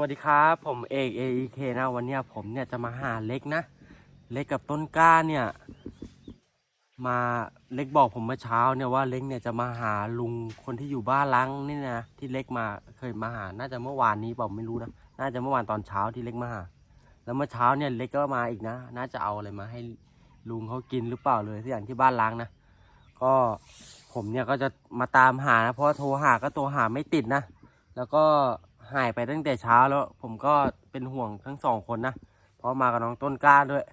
วัสดีครับ ผมเอก AEK นะ วันนี้ผมเนี่ยจะมาหาเล็กนะ เล็กกับต้นกล้าเนี่ย มาเล็กบอกผมเมื่อเช้าเนี่ยว่าเล็กเนี่ยจะมาหาลุงคนที่อยู่บ้านล้างนี่นะที่เล็กมาเคยมาหา น่าจะเมื่อวานนี้เปล่าไม่รู้นะน่าจะเมื่อวานตอนเช้าที่เล็กมาหาแล้วเมื่อเช้าเนี่ยเล็กก็มาอีกนะ น่าจะเอาอะไรมาให้ลุงเขากินหรือเปล่าเลยที่อย่างที่บ้านล้างนะก็ผมเนี่ยก็จะมาตามหานะเพราะโทรหาก็โทรหาไม่ติดนะ แล้วก็ หายไปตั้งแต่เช้าแล้ว ผมก็เป็นห่วงทั้งสองคนนะเพราะมากับน้องต้นกล้าด้วย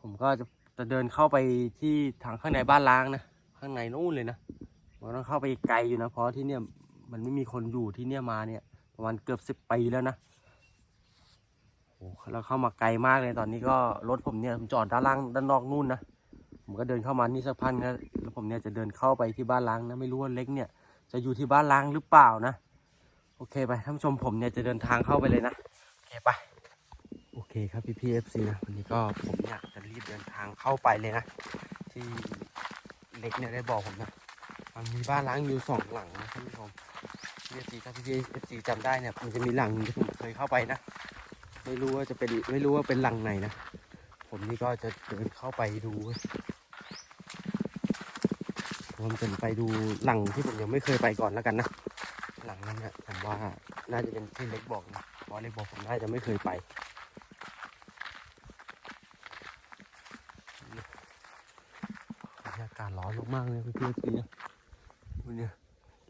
ผมก็จะจะเดินเข้าไปที่ทางข้างในบ้านล้างนะข้างในนู่นเลยนะมันต้องเข้าไปไกลอยู่นะเพราะที่เนี่ยมันไม่มีคนอยู่ที่เนี่ยมาเนี่ย ประมาณเกือบสิบปีแล้วนะโอ้เราเข้ามาไกลมากเลยตอนนี้ก็รถผมเนี่ยผมจอดด้านล่างด้านนอกนู่นนะผมก็เดินเข้ามานี่สักพันนะแล้วผมเนี่ยจะเดินเข้าไปที่บ้านล้างนะไม่รู้ว่าเล็กเนี่ย จะอยู่ที่บ้านล้างหรือเปล่านะ โอเคไปท่านผู้ชมผมเนี่ยจะเดินทางเข้าไปเลยนะ โอเคไป โอเคครับพี่พีเอฟซีนะวันนี้ก็ผมอยากจะรีบเดินทางเข้าไปเลยนะ ที่เล็กเนี่ยได้บอกผมนะมันมีบ้านล้างอยู่สองหลังนะท่านผู้ชมพีเอฟซีถ้าพี่พีเอฟซีจำได้เนี่ยมันจะมีหลังที่ผมเคยเข้าไปนะไม่รู้ว่าจะเป็นไม่รู้ว่าเป็นหลังไหนนะผมนี่ก็จะเดินเข้าไปดูเว้ยผมจะไปดูหลังที่ผมยังไม่เคยไปก่อนแล้วกันนะ นั้นนี่ยผมว่าน่าจะเป็นที่เล็กบอกนะเพราะเล็กบอกผมน่าจะไม่เคยไปบรรยากาศร้อนมากๆเลยพี่พี่พี่เนี่ยวันเนี้ย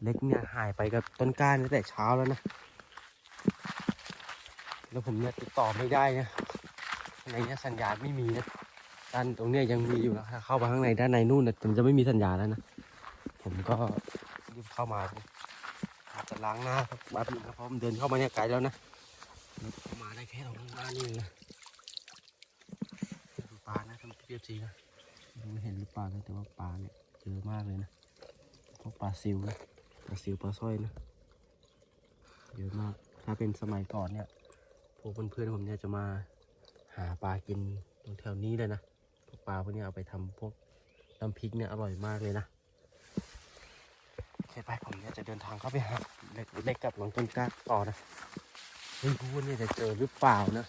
เล็กเนี่ยหายไปกับต้นกล้าตั้งแต่เช้าแล้วนะแล้วผมเนี่ยติดต่อไม่ได้นะในนี่ยสัญญาณไม่มีนะด้านตรงเนี้ยยังมีอยู่นะถ้าเข้าไปข้างในด้านในนู่นนะมันจะไม่มีสัญญาณแล้วนะผมก็รีบเข้ามาเลยอา จะล้างหน้าสักแป๊บนึงครับเพราะมันเดินเข้ามาเนี่ยไกลแล้วนะมาได้แค่ตรงหน้านี่เองนะปลานะทำเปรี้ยบซีนะยังไม่เห็นหรือปลาเลยแต่ว่าปลาเนี่ยเยอะมากเลยนะพวกปลาซิวนะปลาซิวปลาสร้อยนะเยอะมาก ถ้าเป็นสมัยก่อนเนี่ยพวกเพื่อนๆผมเนี่ยจะมาหาปลากินตรงแถวนี้เลยนะพวกปลาพวกนี้เอาไปทำพวกน้ำพริกเนี่ยอร่อยมากเลยนะ โอเคไปผมเนี่ยจะเดินทางเข้าไปหาเล็กเล็กกับน้องต้นกล้าต่อนะไม่รู้ว่าเนี่ยจะเจอหรือเปล่านะ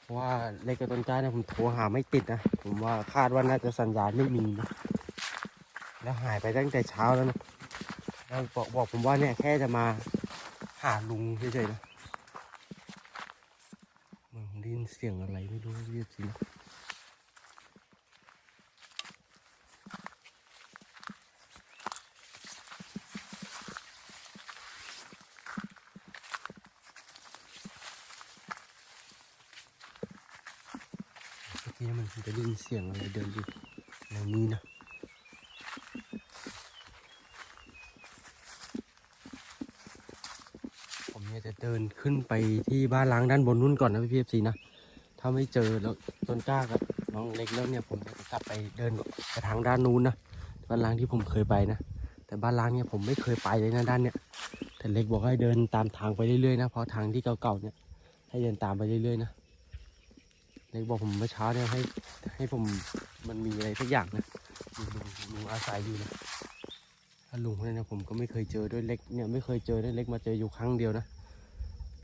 เพราะว่าเล็กกับต้นกล้าเนี่ยผมโทรหาไม่ติดนะผมว่าคาดว่าน่าจะสัญญาณไม่มีนะแล้วหายไปตั้งแต่เช้าแล้วนะแล้วบอกบอกผมว่าเนี่ยแค่จะมาหาลุงเฉยๆนะเหมันได้ยินเสียงอะไรไม่รู้เรียกจริง เมื่อกี้มันจะได้ยินเสียงอะไรเดินอยู่ในนี้นะผมเนี่ยจะเดินขึ้นไปที่บ้านล้างด้านบนนู่นก่อนนะพี่พีเอฟซีนะถ้าไม่เจอแล้วต้นกล้ากับน้องเล็กแล้วเนี่ยผมจะกลับไปเดินไปทางด้านนู้นนะบ้านล้างที่ผมเคยไปนะแต่บ้านล้างเนี่ยผมไม่เคยไปเลยนะด้านเนี่ยแต่เล็กบอกให้เดินตามทางไปเรื่อยๆนะเพราะทางที่เก่าๆเนี่ยให้เดินตามไปเรื่อยๆนะ เล็กบอกผมเมื่อเช้าเนี่ยให้ให้ผมมันมีอะไรสักอย่างนะลุงลุงอาศัยอยู่นะถ้าลุงคนนั้นเนี่ยผมก็ไม่เคยเจอด้วยเล็กเนี่ยไม่เคยเจอด้วยเล็กมาเจออยู่ครั้งเดียวนะ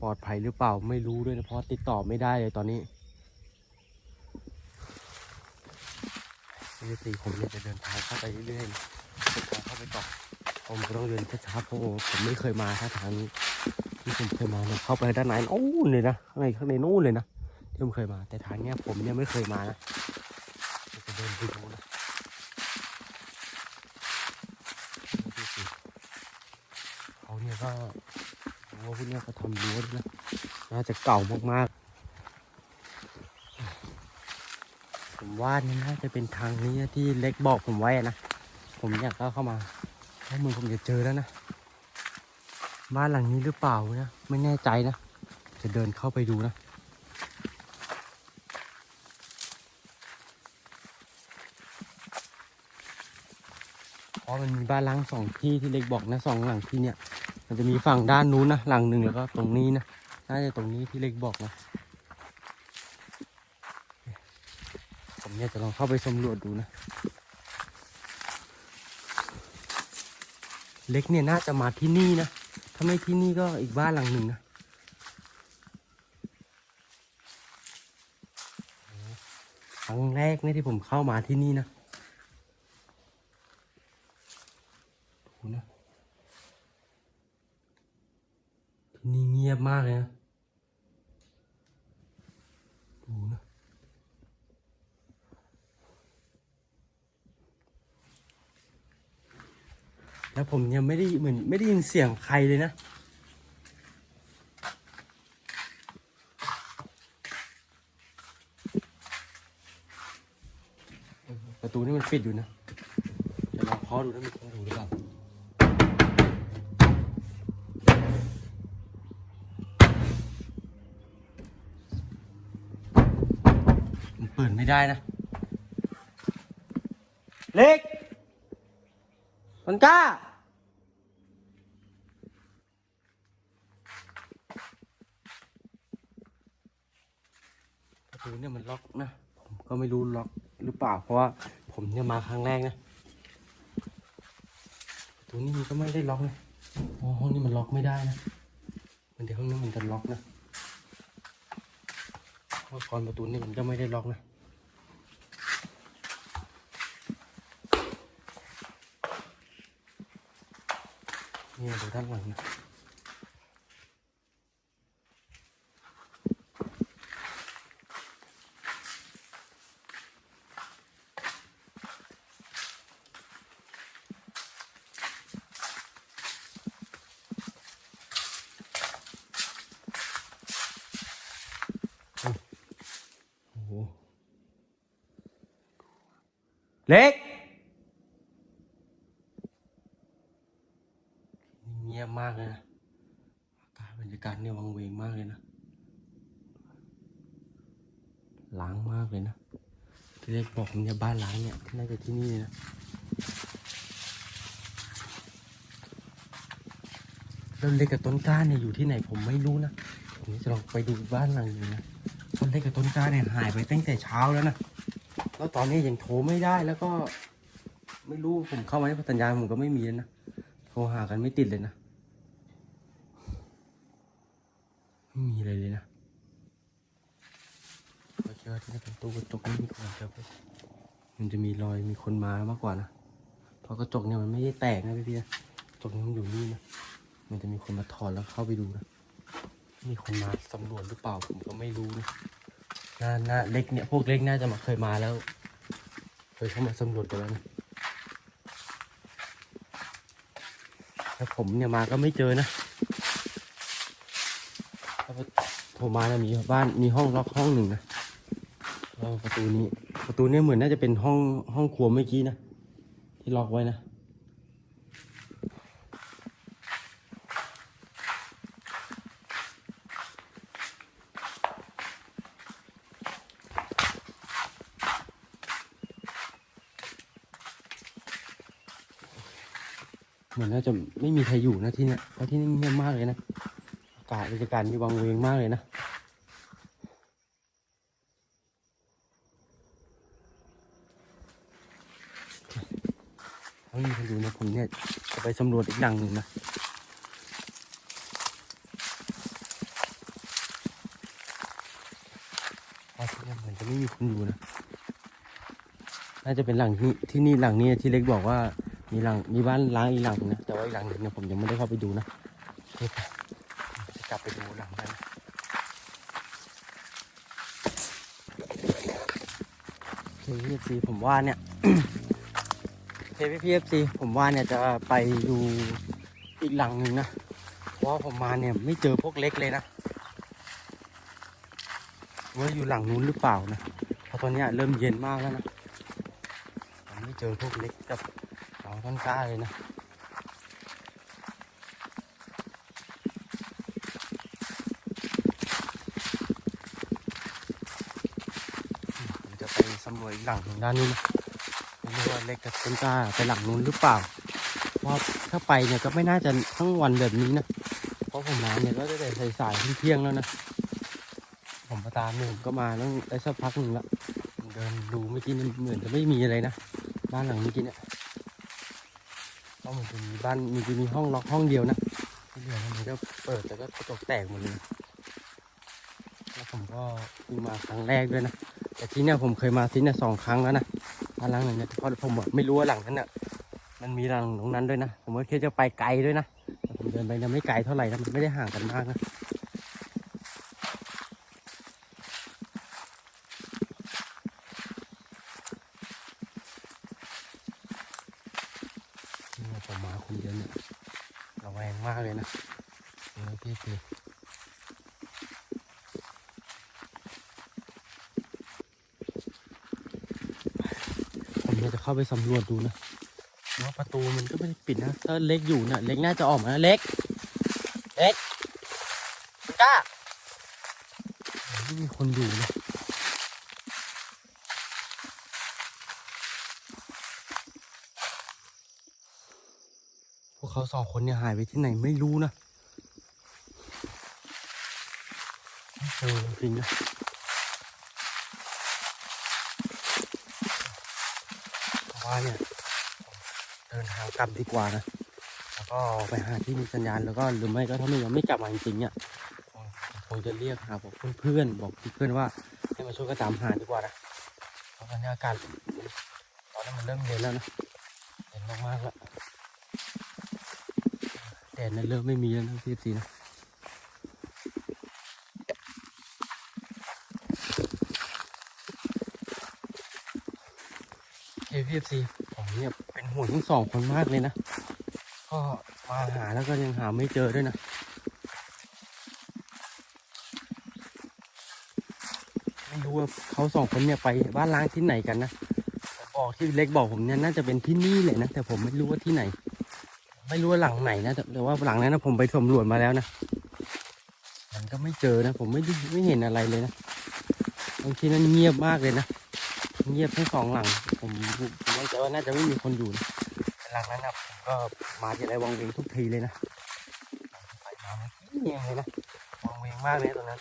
ปลอดภัยหรือเปล่าไม่รู้ด้วยนะเพราะติดต่อไม่ได้เลยตอนนี้นี่ตีผมเนี่ยจะเดินทางเข้าไปเรื่อยๆเดินทางเข้าไปก่อนผมก็ต้องเดินช้าๆเพราะผมไม่เคยมาถ้าทางนี้ที่ผมเคยมาเนี่ยเข้าไปด้านในโอ้เลยนะข้างในข้างในนู่นเลยนะ ที่มเคยมา แต่ทางเนี้ยผมเนี่ยไม่เคยมานะจะเดินไปดูนะเขาเนี่ยก็รั้วพวกเนี้ยเขาทำรั้วด้วยนะน่าจะเก่ามากๆ ผมว่านี่น่าจะเป็นทางนี้ที่เล็กบอกผมไว้นะ ผมอยากก็เข้ามาถ้ามือผมจะเจอแล้วนะ บ้านหลังนี้หรือเปล่านะ ไม่แน่ใจนะ จะเดินเข้าไปดูนะ มันมีบ้านล้างสองที่ที่เล็กบอกนะสองหลังที่เนี่ย มันจะมีฝั่งด้านนู้นนะหลังหนึ่งแล้วก็ตรงนี้นะน่าจะตรงนี้ที่เล็กบอกนะผมเนี่ยจะลองเข้าไปสำรวจดูนะ เล็กเนี่ยน่าจะมาที่นี่นะถ้าไม่ที่นี่ก็อีกบ้านหลังหนึ่งนะครั้งแรกเนี่ยที่ผมเข้ามาที่นี่นะ แล้วผมยังไม่ได้เหมือนไม่ได้ยินเสียงใครเลยนะประตูนี่มันปิดอยู่นะเดี๋ยวลองเคาะดูนะมีคนอยู่หรือเปล่ามันเปิดไม่ได้นะ เล็กมันกล้า ประตูเนี่ยมันล็อกนะ ผมก็ไม่รู้ล็อกหรือเปล่า เพราะว่าผมเนี่ยมาครั้งแรกนะประตูนี้มันก็ไม่ได้ล็อกนะอ๋อห้องนี้มันล็อกไม่ได้นะ มันเดี๋ยวห้องนี้มันจะล็อกนะเพราะก่อนประตูนี่มันก็ไม่ได้ล็อกนะเนี่ยดูด้านหลังนะ เล็ก เงียบมากเลยนะอากาศบรรยากาศเนี่ยวังเวงมากเลยนะ ล้างมากเลยนะ ที่เล็กบอกผมเนี่ยบ้านล้างเนี่ย น่าจะที่นี่นะแล้วเล็กกับต้นกล้าเนี่ยอยู่ที่ไหนผมไม่รู้นะ ผมจะลองไปดูบ้านหลังนี้นะ ต้นเล็กกับต้นกล้าเนี่ยหายไปตั้งแต่เช้าแล้วนะ แล้วตอนนี้ยังโทรไม่ได้แล้วก็ ไม่รู้ผมเข้ามาในสัญญาณผมก็ไม่มีแล้วนะ โทรหากันไม่ติดเลยนะ ไม่มีอะไรเลยนะเราเชื่อที่นี่เป็นตู้กระจกไม่มีคนครับมันจะมีรอยมีคนมามากกว่านะ เพราะกระจกเนี่ยมันไม่ได้แตกนะพี่พี่ๆนะกระจกนี้มันอยู่นี่นะ มันจะมีคนมาถอดแล้วเข้าไปดูนะ มีคนมาสำรวจหรือเปล่าผมก็ไม่รู้นะน่าน่าเล็กเนี่ย พวกเล็กน่าจะมาเคยมาแล้ว เคยเข้ามาสำรวจกันแล้วนะแต่ผมเนี่ยมาก็ไม่เจอนะแล้วพอโทรมาเนี่ยมีบ้านมีห้องล็อกห้องหนึ่งนะแล้วประตูนี้ ประตูนี่เหมือนน่าจะเป็นห้องห้องครัวเมื่อกี้นะที่ล็อกไว้นะ เหมือนน่าจะไม่มีใครอยู่นะที่เนี่ยเพราะที่นี่เงียบมากเลยนะอากาศบรรยากาศมีวังเวงมากเลยนะถ้ามีคนอยู่นะผมเนี่ยจะไปสำรวจอีกหลังหนึ่งนะเหมือนจะไม่มีคนอยู่นะ น่าจะเป็นหลังที่ที่นี่หลังนี้ที่เล็กบอกว่า มีหลังมีบ้านล้างอีหลังนะแต่ว่าอีหลังหนึ่งเนี่ยผมยังไม่ได้เข้าไปดูนะจะกลับไปดูหลังนั้นเคพีเอฟซีผมว่าเนี่ยเคพีเอฟซีผมว่าเนี่ยจะไปดูอีกหลังหนึ่งนะเพราะผมมาเนี่ยไม่เจอพวกเล็กเลยนะว่าอยู่หลังนู้นหรือเปล่านะเพราะตอนนี้เริ่มเย็นมากแล้วนะไม่เจอพวกเล็กกับ ต้นกล้าเลยนะผมจะไปสำรวจอีกหลังทางด้านนี้นะไม่รู้ว่าเล็กกับต้นกล้าไปหลังนู้นหรือเปล่าเพราะถ้าไปเนี่ยก็ไม่น่าจะทั้งวันแบบนี้นะเพราะผมมาเนี่ยก็ได้แต่สายๆเที่ยงแล้วนะผมมาตามเนี่ยผมก็มาตั้งได้สักพักหนึ่งละเดินดูเมื่อกี้นี่เหมือนจะไม่มีอะไรนะ บ้านหลังเมื่อกี้เนี่ย ราะมันจะมีบ้านมีจะมีห้องล็อกห้องเดียวนะที่เหลือมันก็เปิดแต่ก็กระจกแตกหมดเลยแล้วผมก็เพิ่งมาครั้งแรกด้วยนะแต่ที่เนี่ยผมเคยมาที่เนี่ยสองครั้งแล้วนะบ้านหลังนั้นเนี่ยเพราะผมไม่รู้ว่าหลังนั้นเนี่ยมันมีหลังตรงนั้นด้วยนะผมก็คิดจะไปไกลด้วยนะแต่ผมเดินไปเนี่ยไม่ไกลเท่าไหร่นะมันไม่ได้ห่างกันมากนะเนี่ยผมมาคนเดียวเนี่ยระแวงมากเลยนะเออพี่พี่ ผม เข้าไปสำรวจดูนะว่าประตูมันก็ไม่ได้ปิดนะ ถ้าเล็กอยู่นะเล็กน่าจะออกมาเล็ก เล็กคุณกล้าไม่มีคนอยู่นะพวกเขาสองคนเนี่ยหายไปที่ไหนไม่รู้นะเจอจริงนะ เพราะว่าเนี่ยเดินทางกลับดีกว่านะแล้วก็ไปหาที่มีสัญญาณแล้วก็หรือไม่ก็ถ้าไม่ยังไม่กลับมาจริงๆเนี่ยผมคงจะเรียกหาบอกเพื่อนๆบอกเพื่อนว่าให้มาช่วยกันตามหาดีกว่านะเพราะตอนนี้อากาศตอนนี้มันเริ่มเย็นแล้วนะเย็นมากๆแล้วแดดนี่ยเริ่มไม่มีแล้วนะพี่สีนะ พีเอฟซีผมเนี่ยเป็นห่วงทั้งสองคนมากเลยนะ ก็มาหาแล้วก็ยังหาไม่เจอด้วยนะไม่รู้ว่าเขาสองคนเนี่ยไปบ้านล้างที่ไหนกันนะบอกที่เล็กบอกผมเนี่ยน่าจะเป็นที่นี่เลยนะแต่ผมไม่รู้ว่าที่ไหน ไม่รู้ว่าหลังไหนนะแต่ว่าหลังนั้นนะผมไปสำรวจมาแล้วนะมันก็ไม่เจอนะผมไม่ด้ไม่เห็นอะไรเลยนะบางทีนั้นเงียบมากเลยนะเงียบทั้งสองหลัง ผมผมมั่นใจว่าน่าจะไม่มีคนอยู่นะหลังนั้นนะผมก็มาที่ไรวังเวงทุกทีเลยนะไปมาเมื่อกี้เองเลยนะวังเวงมากเลยตรงนั้น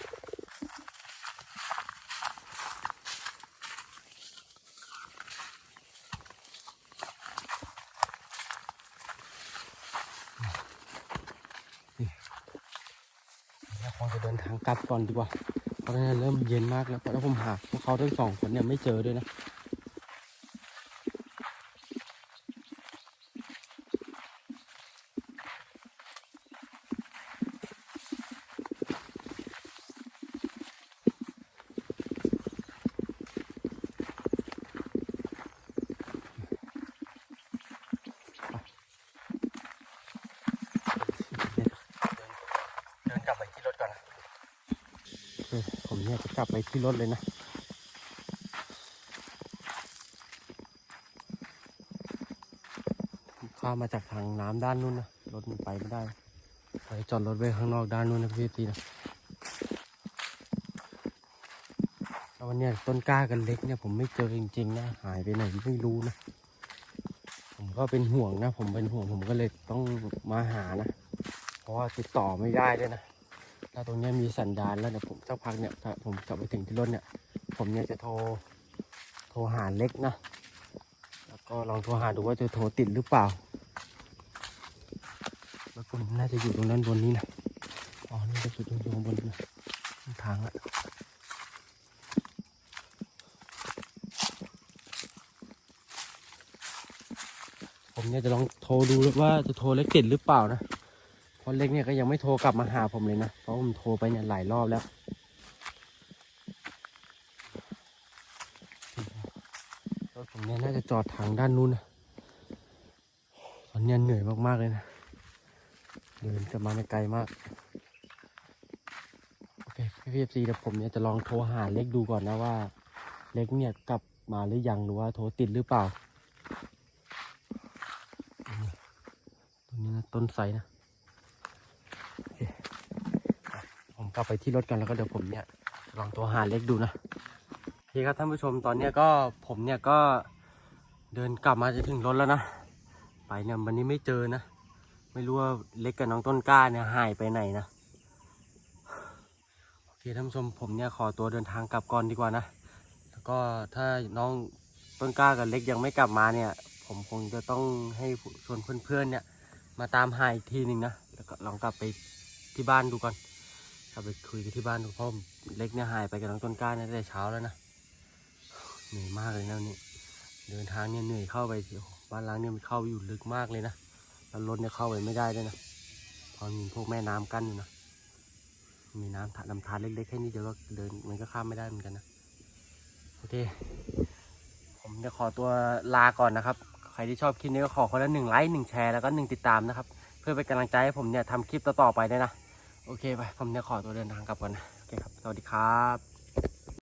คงจะเดินทางกลับก่อนดีกว่า เพราะว่าเริ่มเย็นมากแล้วเพราะว่าผมหาพวกเขาทั้งสองคนเนี่ยไม่เจอด้วยนะ เดินกลับไปที่รถก่อนนะโอเคผมเนี่ ยจะกลับไปที่รถเลยนะข้ามาจากทางน้ำด้านนู้นนะรถมันไปไม่ได้ไปจอดรถไว้ข้างนอกด้านนู้นนะพี่ตีนะแล้ววันนี้ต้นกล้ากันเล็กเนี่ยผมไม่เจอจริงๆนะหายไปไหนไม่รู้นะผมก็เป็นห่วงนะ ผมเป็นห่วงผมก็เลยต้องมาหานะ เพราะว่าติดต่อไม่ได้ด้วยนะ ถ้าตรงนี้มีสัญญาณแล้วเดี๋ยวผมสักพักเนี่ยถ้าผมกลับไปถึงที่รถเนี่ย ผมเนี่ยจะโทรโทรหาเล็กนะ แล้วก็ลองโทรหาดูว่าจะโทรติดหรือเปล่า แล้วก็น่าจะอยู่ตรงนั้นบนนี้นะอ๋อนี่จะอยู่ตรงบนนะทางละผมเนี่ยจะลองโทรดูว่าจะโทรเล็กติดหรือเปล่านะ พราะเล็กเนี่ยก็ยังไม่โทรกลับมาหาผมเลยนะ เพราะผมโทรไปเนี่ยหลายรอบแล้ว รถผมเนี่ยน่าจะจอดทางด้านนู้นนะตอนเนี้ยเหนื่อยมากๆเลยนะ เดินกลับมาไม่ไกลมาก โอเคพี่พีเอฟซีเดี๋ยวผมเนี่ยจะลองโทรหาเล็กดูก่อนนะว่า เล็กเนี่ยกลับมาหรือยังหรือว่าโทรติดหรือเปล่าตรงนี้นะต้นไทรนะ ผม กลับไปที่รถกันแล้วก็เดี๋ยวผมเนี่ยลองตัวหาเล็กดูนะโอเคครับท่านผู้ชมตอนเนี้ยก็ผมเนี่ยก็เดินกลับมาจะถึงรถแล้วนะ ไปเนี่ยวันนี้ไม่เจอนะ ไม่รู้ว่าเล็กกับน้องต้นกล้าเนี่ยหายไปไหนนะโอเคท่านผู้ชมผมเนี่ยขอตัวเดินทางกลับก่อนดีกว่านะ แล้วก็ถ้าน้องต้นกล้ากับเล็กยังไม่กลับมาเนี่ย ผมคงจะต้องให้ชวนเพื่อนๆเนี่ยมาตามหาอีกทีหนึ่งนะ แล้วก็ลองกลับไปที่บ้านดูก่อนับไปคุยกันที่บ้านพราะเล็กเนี่ยหายไปกับน้องต้นกล้าเนี่ยตั้งแต่เช้าแล้วนะเหนื่อยมากเลยนะวันนี่เดินทางเนี่ยเหนื่อยเข้าไปบ้านล้างเนี่ยมันเข้าอยู่ลึกมากเลยนะแล้วรถเนี่ยเข้าไปไม่ได้ด้วยนะพราะมีพวกแม่น้ำกั้นอยู่นะมีน้ำทะลำธารเล็กๆแค่นี้เดี๋ยวก็เดินมันก็ข้ามไม่ได้เหมือนกันนะโอเคผมจะขอตัวลาก่อนนะครับ ใครที่ชอบคลิปนี้ก็ขอคนละหนึ่งไลค์หนึ่งแชร์แล้วก็หนึ่งติดตามนะครับ เพื่อเป็นกำลังใจให้ผมเนี่ยทำคลิปต่อๆไปด้วยนะ โอเคไป ผมจะขอตัวเดินทางกลับก่อนนะ โอเคครับ สวัสดีครับ